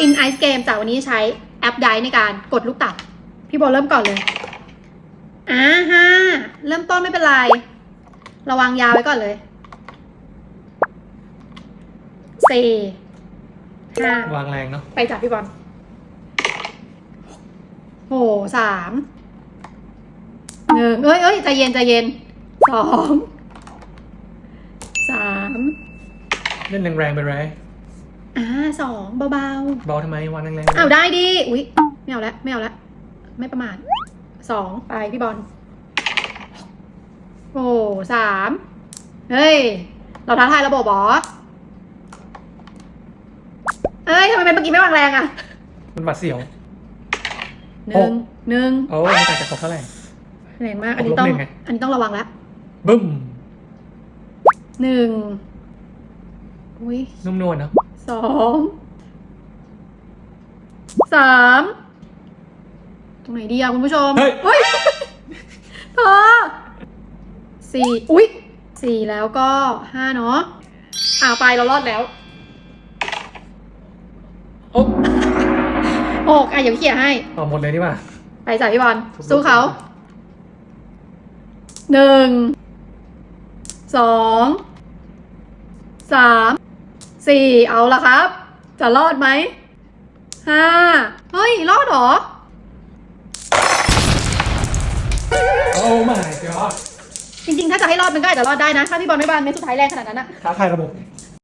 ตินไอซ์เกมจากวันนี้ใช้แอปไดในการกดลูกเตัดพี่บอลเริ่มก่อนเลยอ่าห้าเริ่มต้นไม่เป็นไร ระวังยาวไว้ก่อนเลยสี่ห้าวางแรงเนาะไปจับพี่บอลโหสามหนึ่งเอ้ยเอ้ยใจเย็นใจเย็นสองสามเล่นแรงๆไปเลย อ่าสองเบาเบาทำไมวางแรงๆอ้าวได้ดิ อุ๊ย ไม่เอาแล้วไม่เอาแล้วไม่ประมาทสองไปพี่บอล โอ้สามเฮ้ย เราท้าทายระบบเหรอเอ้ยทำไมเป็นเมื่อกี้ไม่วางแรงอะมันบาดเสียว หนึ่งหนึ่งโอ้ไม่ต่างจากครบเท่าไหร่ แรงมาก อันนี้ต้อง ลบหนึ่งไง อันนี้ต้องระวังแล้วบึ้มหนึ่งอุ้ยนุ่มนวลเนาะ สองสามตรงไหนดีอะคุณผู้ชมเฮ้ย เฮ้ยพอสี่อุ้ยสี่แล้วก็ห้าเนาะอ่าไปเรารอดแล้วโอ้หกอะเดี๋ยวเขี่ยให้ต่อหมดเลยดีกว่า ไปจ่ายพี่บอลทุบสู้เขาหนึ่งสองสาม สี่เอาละครับ จะรอดไหมห้าเฮ้ย รอดเหรอ โอ้ my god จริงๆ ถ้าจะให้รอดมันก็อาจจะรอดได้นะ ถ้าพี่บอลไม่บานเม็ดสุดท้ายแรงขนาดนั้นอะ ท้าทายระบบ